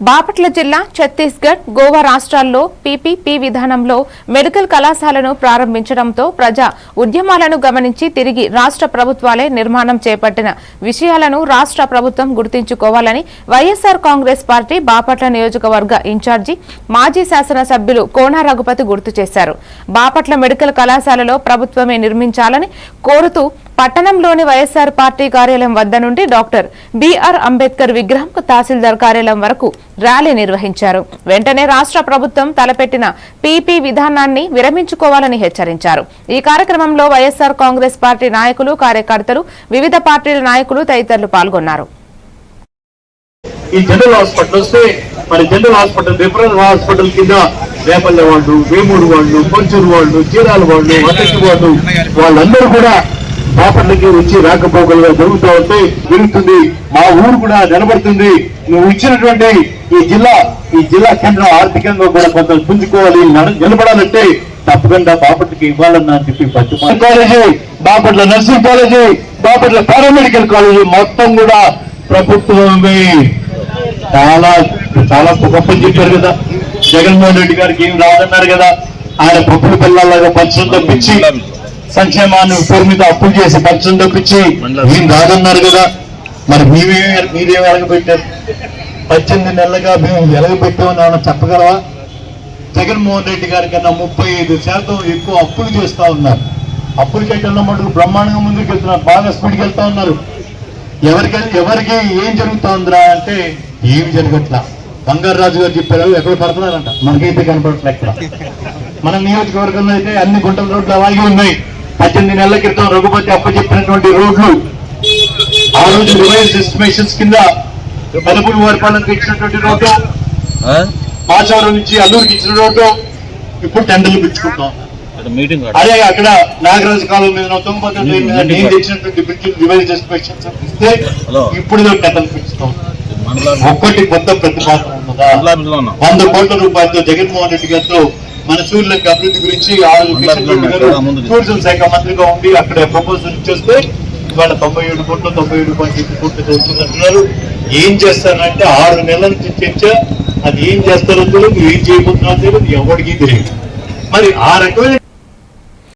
బాపట్ల జిల్లా ఛత్తీస్గఢ్ గోవా రాష్ట్రాల్లో పీపీపీ విధానంలో మెడికల్ కళాశాలను ప్రారంభించడంతో ప్రజా ఉద్యమాలను గమనించి తిరిగి రాష్ట్ర ప్రభుత్వాలే నిర్మాణం చేపట్టిన విషయాలను రాష్ట్ర ప్రభుత్వం గుర్తించుకోవాలని వైఎస్ఆర్ కాంగ్రెస్ పార్టీ బాపట్ల నియోజకవర్గ ఇన్ఛార్జి మాజీ శాసనసభ్యులు కోన రఘుపతి గుర్తు చేశారు. బాపట్ల మెడికల్ కళాశాలలో ప్రభుత్వమే నిర్మించాలని కోరుతూ పట్టణంలోని వైఎస్ఆర్ పార్టీ కార్యాలయం వద్ద నుండి డాక్టర్ బిఆర్ అంబేద్కర్ విగ్రహంకు తహసీల్దార్ కార్యాలయం వరకు ర్యాలీ నిర్వహించారు. వెంటనే రాష్ట్ర ప్రభుత్వం తలపెట్టిన పీపీ విధానాన్ని విరమించుకోవాలని హెచ్చరించారు. ఈ కార్యక్రమంలో వైఎస్ఆర్ కాంగ్రెస్ పార్టీ నాయకులు కార్యకర్తలు వివిధ పార్టీల నాయకులు తదితరులు పాల్గొన్నారు. ఈ జనరల్ హాస్పిటల్ వస్తే మరి జనరల్ హాస్పిటల్ రిఫరల్ హాస్పిటల్ కింద రేపల్లె వాళ్ళు వేమూరు వాళ్ళు కొంచూరు వాళ్ళు చీరాల వాళ్ళు అతకి వాళ్ళు వాళ్ళందరూ కూడా బాపట్లకి వచ్చి రాకపోకలుగా జరుగుతూ ఉంటే జరుగుతుంది. మా ఊరు కూడా నిలబడుతుంది. నువ్వు ఇచ్చినటువంటి ఈ జిల్లా ఈ జిల్లా కేంద్రం ఆర్థికంగా కూడా కొంత పుంజుకోవాలి నిలబడాలంటే తప్పకుండా బాపట్లకి ఇవ్వాలని అని చెప్పి పచ్చిమ college Bapatla nursing college Bapatla paramedical college మొత్తం కూడా ప్రభుత్వమే. చాలా చాలా గొప్ప చెప్పారు కదా. జగన్మోహన్ రెడ్డి గారికి ఏం రాదన్నారు కదా. ఆయన పప్పుల పిల్లలాగా పంచడం తప్పించి సంక్షేమాన్ని పేరు మీద అప్పులు చేసి పంచడం తప్పించి ఏం రాదన్నారు కదా. మరి మీవే మీరేం ఎలగబెట్టారు పద్దెనిమిది నెలలుగా మేము ఎలగబెట్టామని ఏమన్నా చెప్పగలవా? జగన్మోహన్ రెడ్డి గారి కన్నా ముప్పై ఐదు శాతం ఎక్కువ అప్పులు చేస్తా ఉన్నారు. అప్పులు చేయడంలో మటుకు బ్రహ్మాండంగా ముందుకు వెళ్తున్నారు. బాగా స్పీడ్కి వెళ్తా ఉన్నారు. ఎవరికి ఎవరికి ఏం జరుగుతోందిరా అంటే ఏమి జరగట్లా. బంగారు రాజు గారు చెప్పారు ఎక్కడ పడుతున్నారంట? మనకైతే కనపడట్లే మన నియోజకవర్గంలో అయితే అన్ని గుంటల రోడ్లు అలాగే ఉన్నాయి. పద్దెనిమిది నెలల క్రితం రఘుపతి అప్ప చెప్పినటువంటి రోడ్లు ఆ రోజు రివైజ్ ఎస్టిమేషన్స్ కింద పలుపురు వారిపాలెంకి ఇచ్చినటువంటి రోడ్డు మాచవరం నుంచి అల్లూరికి ఇచ్చిన రోడ్డు ఇప్పుడు టెండర్లు పిచ్చుకుంటాం అదే అక్కడ నాగరాజు కాలం మీద తొమ్మిది మీద నేను తెచ్చినటువంటి బిడ్డలు రివైజ్ ఎస్టిమేషన్స్ ఇస్తే. ఇప్పుడు టెండర్లు పిచ్చుతాం ఒక్కటి కొత్త ప్రతిపాదన ఉన్నదా? వంద కోట్ల రూపాయలతో జగన్మోహన్ రెడ్డి గారితో మన సూర్యులకి అభివృద్ధి గురించి ఆ టూరిజం శాఖ మంత్రిగా ఉండి అక్కడ ప్రపోజల్ ఇచ్చేస్తే ఇవాళ తొంభై ఏడు కోట్లు తొంభై ఏడు పాయింట్ ఎనిమిది కోట్లు వస్తుందంటున్నారు ఏం చేస్తారంటే ఆరు నెలల నుంచి చర్చ. అది ఏం చేస్తారో తెలియదు ఏం చేయబోతున్నారో తెలియదు ఎవరికి తెలియదు. మరి ఆ రకమైన